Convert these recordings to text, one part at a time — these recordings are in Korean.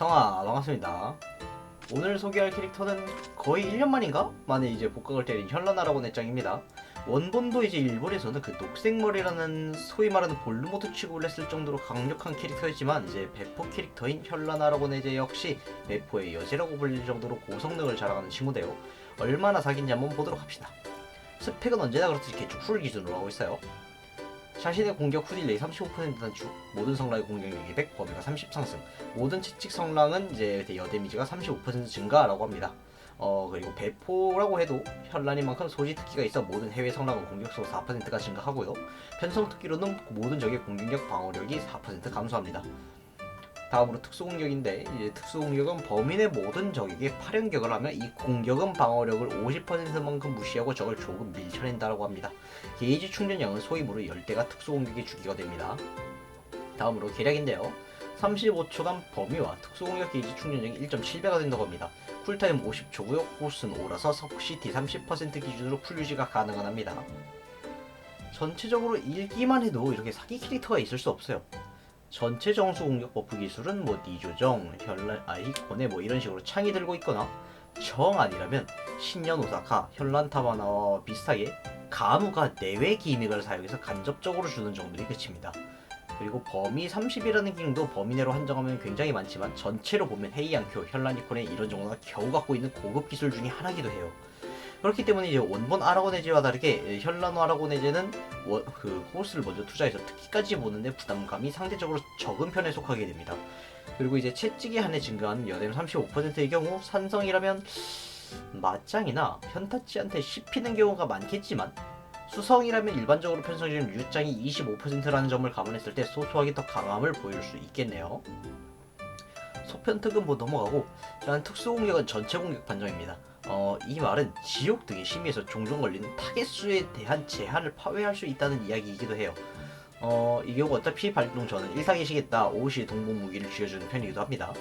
성아 반갑습니다. 오늘 소개할 캐릭터는 거의 1년 만인가? 만에 이제 복각을 때린 현란하라고 내장입니다. 원본도 이제 일본에서는 그 녹색머리라는 소위 말하는 볼루모드 취급을 했을 정도로 강력한 캐릭터였지만 이제 배포 캐릭터인 현란하라고 내제 역시 배포의 여제라고 불릴 정도로 고성능을 자랑하는 친구인데요. 얼마나 사기인지 한번 보도록 합시다. 스펙은 언제나 그렇듯이 개축 풀 기준으로 하고 있어요. 자신의 공격 후딜레이 35% 단축, 모든 성랑의 공격력이 100, 범위가 30 상승, 모든 채찍 성랑은 이제 여 데미지가 35% 증가라고 합니다. 어 그리고 배포라고 해도 현란이만큼 소지 특기가 있어 모든 해외 성랑은 공격수 4%가 증가하고요. 편성 특기로는 모든 적의 공격력 방어력이 4% 감소합니다. 다음으로 특수 공격인데 이제 특수 공격은 범인의 모든 적에게 파련격을 하면 이 공격은 방어력을 50%만큼 무시하고 적을 조금 밀쳐낸다라고 합니다. 게이지 충전량은 소임으로 10대가 특수 공격에 주기가 됩니다. 다음으로 계략인데요. 35초간 범위와 특수 공격 게이지 충전량이 1.7배가 된다고 합니다. 쿨타임 50초고요. 호스는 오라서 석시티 30% 기준으로 풀 유지가 가능은 합니다. 전체적으로 일기만 해도 이렇게 사기 캐릭터가 있을 수 없어요. 전체 정수 공격 버프 기술은 뭐 니조정, 현란, 아이콘에 뭐 이런 식으로 창이 들고 있거나 정 아니라면 신년 오사카, 현란 타바나와 비슷하게 가무가 내외 기믹을 사용해서 간접적으로 주는 정도이 끝입니다. 그리고 범위 30이라는 기능도 범위 내로 한정하면 굉장히 많지만 전체로 보면 헤이안쿄, 현란이콘의 이런 정도가 겨우 갖고 있는 고급 기술 중에 하나기도 해요. 그렇기 때문에 이제 원본 아라고네즈와 다르게 현란호 아라고네즈는 워- 그 호스를 먼저 투자해서 특기까지 보는데 부담감이 상대적으로 적은 편에 속하게 됩니다. 그리고 이제 채찍이 한해 증가하는 여뎀 35%의 경우 산성이라면 맞짱이나 현타치한테 씹히는 경우가 많겠지만 수성이라면 일반적으로 편성되는 유장이 25%라는 점을 감안했을 때 소소하게 더 강함을 보여줄 수 있겠네요. 소편 특은 뭐 넘어가고 일단 특수 공격은 전체 공격 판정입니다. 어, 이 말은 지옥 등의 심의에서 종종 걸리는 타겟 수에 대한 제한을 파괴할 수 있다는 이야기이기도 해요. 어, 이 경우 어차피 발동 전은 일상이시겠다 오시 동봉 무기를 쥐어주는 편이기도 합니다.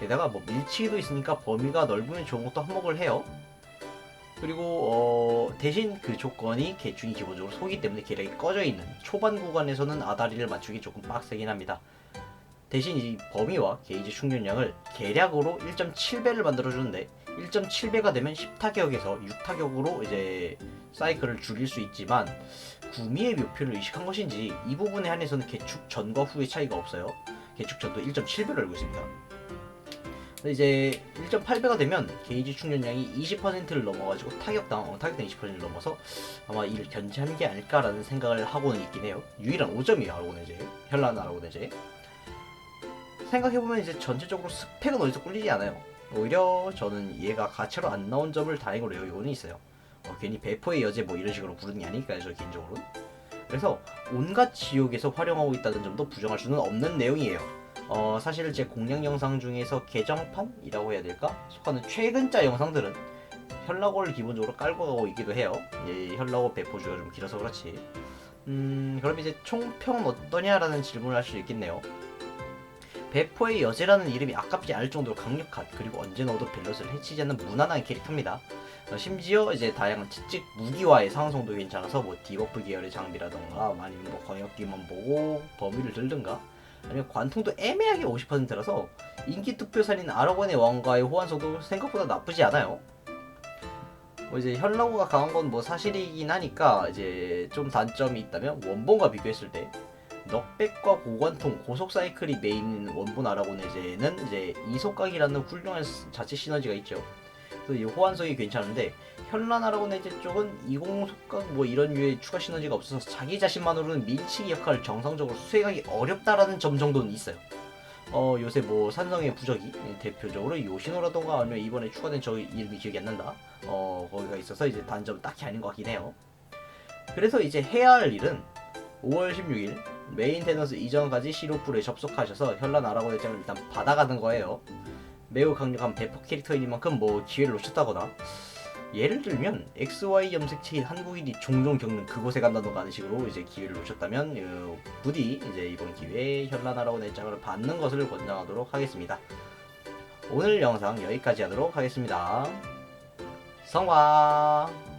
게다가 뭐 밀치기도 있으니까 범위가 넓으면 좋은 것도 한몫을 해요. 그리고 어, 대신 그 조건이 개중이 기본적으로 소기 때문에 계략이 꺼져 있는 초반 구간에서는 아다리를 맞추기 조금 빡세긴 합니다. 대신 이 범위와 게이지 충전량을 계략으로 1.7배를 만들어주는데 1.7배가 되면 10타격에서 6타격으로 이제 사이클을 줄일 수 있지만 구미의 묘표를 의식한 것인지 이 부분에 한해서는 개축 전과 후의 차이가 없어요. 개축 전도 1.7배를 알고 있습니다. 이제 1.8배가 되면 게이지 충전량이 20%를 넘어가지고 타격당 어, 타격당 20%를 넘어서 아마 이를 견제한 게 아닐까라는 생각을 하고는 있긴 해요. 유일한 5점이에요, 아로고네제. 현란 아로고네제. 생각해보면 이제 전체적으로 스펙은 어디서 꿀리지 않아요. 오히려 저는 얘가 가차로 안 나온 점을 다행으로 여기고는 있어요. 어, 괜히 배포의 여제 뭐 이런 식으로 부르는 게 아니니까요, 저 개인적으로는. 그래서 온갖 지옥에서 활용하고 있다는 점도 부정할 수는 없는 내용이에요. 어, 사실 제 공략 영상 중에서 개정판이라고 해야 될까? 속하는 최근자 영상들은 현라고를 기본적으로 깔고 가고 있기도 해요. 예, 현라고 배포주가 좀 길어서 그렇지. 음, 그럼 이제 총평은 어떠냐라는 질문을 할 수 있겠네요. 배포의 여제라는 이름이 아깝지 않을 정도로 강력한 그리고 언제 넣어도 밸런스를 해치지 않는 무난한 캐릭터입니다. 어, 심지어 이제 다양한 채찍 무기와의 상성도 괜찮아서 뭐 디버프 계열의 장비라던가 아니면 뭐 광역기만 보고 범위를 들든가 아니면 관통도 애매하게 50%라서 인기 투표살인 아라곤의 왕과의 호환성도 생각보다 나쁘지 않아요. 뭐 이제 현라고가 강한 건 뭐 사실이긴 하니까 이제 좀 단점이 있다면 원본과 비교했을 때 넉백과 고관통 고속 사이클이 메인인 원본 아라고네제는 이제 이속각이라는 훌륭한 스- 자체 시너지가 있죠. 그래서 이 호환성이 괜찮은데 현란 아라고네제 쪽은 이공속각 뭐 이런 류의 추가 시너지가 없어서 자기 자신만으로는 밀치기 역할을 정상적으로 수행하기 어렵다라는 점 정도는 있어요. 어 요새 뭐 산성의 부적이 대표적으로 요시노라던가 아니면 이번에 추가된 저 이름이 기억이 안 난다. 어 거기가 있어서 이제 단점 딱히 아닌 것 같긴 해요. 그래서 이제 해야 할 일은 5월 16일 메인 테너스 이전까지 시로프에 접속하셔서 현란 아라고의 장을 일단 받아가는 거예요. 매우 강력한 배포 캐릭터인 만큼 뭐 기회를 놓쳤다거나 예를 들면 XY 염색체인 한국인이 종종 겪는 그곳에 간다던가 하는 식으로 이제 기회를 놓쳤다면 어, 부디 이제 이번 기회에 현란 아라고의 장을 받는 것을 권장하도록 하겠습니다. 오늘 영상 여기까지 하도록 하겠습니다. 성화